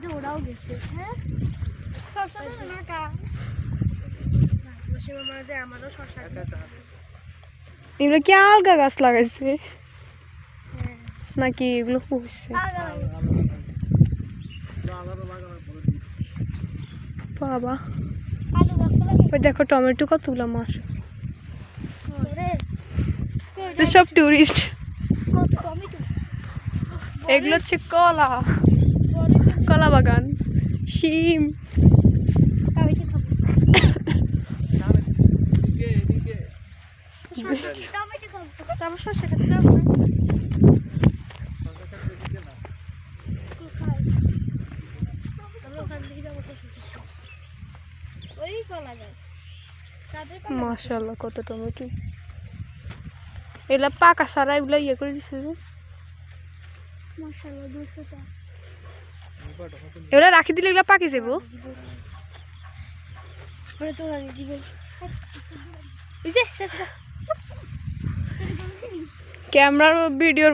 যে ওরাও গেছে হ্যাঁ? শশা তো না কা? বসে মামা যে আমারও শশা এগুলো কি আলগা গাছ লাগাইছে? হ্যাঁ। নাকি এগুলো পুষছে? বাবা। ওই দেখো টমেটো কতগুলো এগুলো সব টুরিস্ট এগুলো হচ্ছে কলা। কলা বাগান শিম। মাশাল্লাহ কত টমেটো। এগুলা পাকা সারা এগুলা ইয়ে করে দিছে যে। মাশাআল্লাহ দুশোটা এগুলা রাখি দিলে এগুলা পাকি যাব। ক্যামেরার ভিডিওর